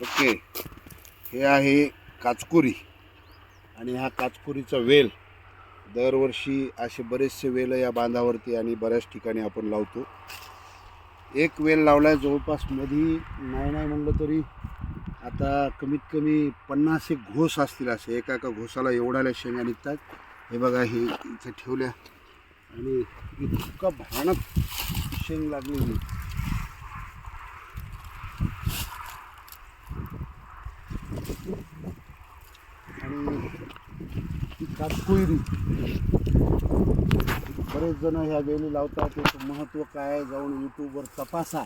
Okay. हे आहे काचकुरी. आणि हा काचकुरीचा वेल. दरवर्षी असे बरेचसे वेल या बांधावरती आणि बऱ्याच ठिकाणी आपण लावतो. एक वेल लावलाय जवळपास मधी नाही नाही म्हणलं तरी आता कमीत कमी पन्नास एक घोस असतील असे. एका एका घोसाला एवढ्याला शेंगा निघतात. हे बघा हे इथं ठेवल्या. आणि इतका भयानक शेंग लागलेली आणि त्यात कातकोयरी बरेच जण ह्या वेली लावतात. त्याचं महत्त्व काय आहे जाऊन यूट्यूबवर तपासा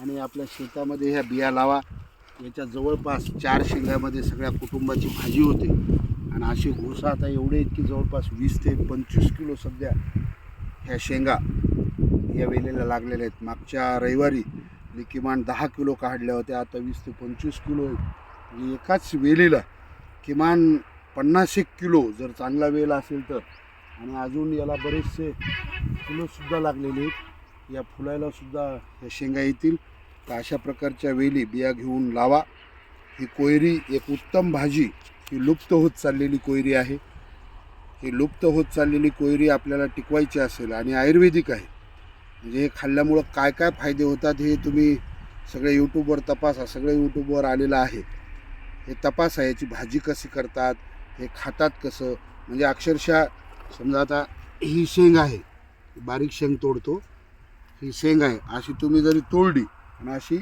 आणि आपल्या शेतामध्ये ह्या बिया लावा. याच्या जवळपास चार शेंगामध्ये सगळ्या कुटुंबाची भाजी होते. आणि अशी घोसा आता एवढे आहेत की जवळपास वीस ते पंचवीस किलो सध्या ह्या शेंगा या वेलीला लागलेल्या आहेत. मागच्या रविवारी मी किमान दहा किलो काढल्या होत्या. आता वीस ते पंचवीस किलो आहेत. एकाच वेलीला किमान पन्नास एक किलो जर चांगला वेल असेल तर. आणि अजून याला बरेचसे फुलंसुद्धा लागलेली आहेत. या फुलायलासुद्धा या ह्या शेंगा येतील. तर अशा प्रकारच्या वेली बिया घेऊन लावा. ही कोयरी एक उत्तम भाजी. ही लुप्त होत चाललेली कोयरी आहे. ही लुप्त होत चाललेली कोयरी आपल्याला टिकवायची असेल आणि आयुर्वेदिक आहे. म्हणजे हे खाल्ल्यामुळं काय काय फायदे होतात हे तुम्ही सगळे यूट्यूबवर तपासा. सगळे यूट्यूबवर आलेलं आहे. हे तपासा याची भाजी कशी करतात हे खातात कसं? म्हणजे अक्षरशः समजा आता ही शेंग आहे बारीक शेंग तोडतो. ही शेंग आहे अशी तुम्ही जरी तोडली आणि अशी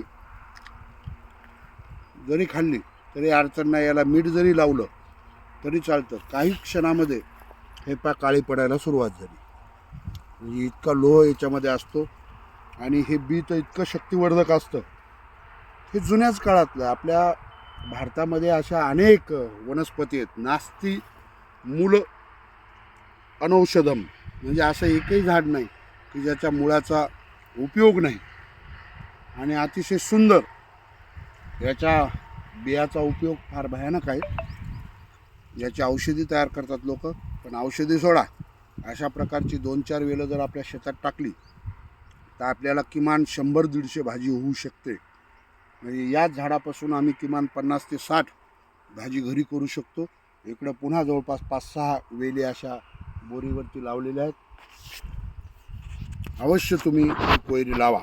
जरी खाल्ली तरी अडचण नाही. याला मीठ जरी लावलं तरी चालतं. काही क्षणामध्ये हे पा काळी पडायला सुरुवात झाली. म्हणजे इतका लोह याच्यामध्ये असतो आणि हे बी तर इतकं शक्तिवर्धक असतं. हे जुन्याच काळातलं आपल्या भारतामध्ये अशा अनेक वनस्पती आहेत. नास्ती मूल अनौषधम म्हणजे असं एकही झाड नाही की ज्याच्या मुळाचा उपयोग नाही. आणि अतिशय सुंदर याच्या बियाचा उपयोग फार भयानक आहे. याची औषधी तयार करतात लोक पण औषधी सोडा. अशा प्रकारची दोन चार वेलं जर आपल्या शेतात टाकली तर आपल्याला किमान शंभर दीडशे भाजी होऊ शकते. म्हणजे याच झाडापासून आम्ही किमान पन्नास ते साठ भाजी घरी करू शकतो. इकडं पुन्हा जवळपास पाच सहा वेली अशा बोरीवरती लावलेल्या आहेत. अवश्य तुम्ही कोयरी लावा.